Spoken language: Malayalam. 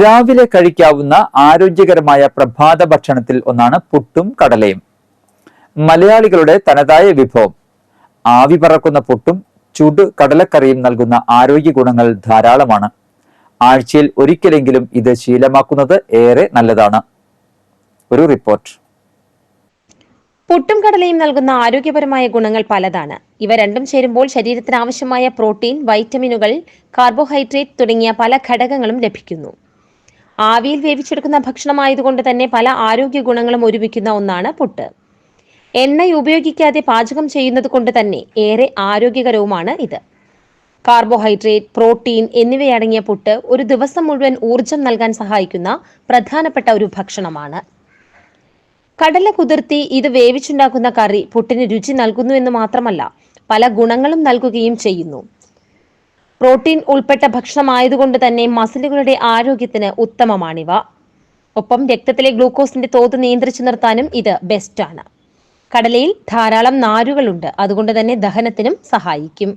രാവിലെ കഴിക്കാവുന്ന ആരോഗ്യകരമായ പ്രഭാത ഭക്ഷണത്തിൽ ഒന്നാണ് പുട്ടും കടലയും. മലയാളികളുടെ തനതായ വിഭവം. ആവി പറക്കുന്ന പുട്ടും ചുട് കടലക്കറിയും നൽകുന്ന ആരോഗ്യ ഗുണങ്ങൾ ധാരാളമാണ്. ആഴ്ചയിൽ ഒരിക്കലെങ്കിലും ഇത് ശീലമാക്കുന്നത് ഏറെ നല്ലതാണ്. ഒരു റിപ്പോർട്ട്. പുട്ടും കടലയും നൽകുന്ന ആരോഗ്യപരമായ ഗുണങ്ങൾ പലതാണ്. ഇവ രണ്ടും ചേരുമ്പോൾ ശരീരത്തിന് ആവശ്യമായ പ്രോട്ടീൻ വൈറ്റമിനുകൾ കാർബോഹൈഡ്രേറ്റ് തുടങ്ങിയ പല ഘടകങ്ങളും ലഭിക്കുന്നു. ആവിയിൽ വേവിച്ചെടുക്കുന്ന ഭക്ഷണമായതുകൊണ്ട് തന്നെ പല ആരോഗ്യ ഗുണങ്ങളും ഒരുമിക്കുന്ന ഒന്നാണ് പുട്ട്. എണ്ണ ഉപയോഗിക്കാതെ പാചകം ചെയ്യുന്നത് കൊണ്ട് തന്നെ ഏറെ ആരോഗ്യകരവുമാണ് ഇത്. കാർബോഹൈഡ്രേറ്റ് പ്രോട്ടീൻ എന്നിവയടങ്ങിയ പുട്ട് ഒരു ദിവസം മുഴുവൻ ഊർജം നൽകാൻ സഹായിക്കുന്ന പ്രധാനപ്പെട്ട ഒരു ഭക്ഷണമാണ്. കടല കുതിർത്തി ഇത് വേവിച്ചുണ്ടാക്കുന്ന കറി പുട്ടിന് രുചി നൽകുന്നു എന്ന് മാത്രമല്ല പല ഗുണങ്ങളും നൽകുകയും ചെയ്യുന്നു. പ്രോട്ടീൻ ഉൾപ്പെട്ട ഭക്ഷണമായതുകൊണ്ട് തന്നെ മസിലുകളുടെ ആരോഗ്യത്തിന് ഉത്തമമാണിവ. ഒപ്പം രക്തത്തിലെ ഗ്ലൂക്കോസിന്റെ തോത് നിയന്ത്രിച്ചു നിർത്താനും ഇത് ബെസ്റ്റാണ്. കടലയിൽ ധാരാളം നാരുകളുണ്ട്. അതുകൊണ്ട് തന്നെ ദഹനത്തിനും സഹായിക്കും.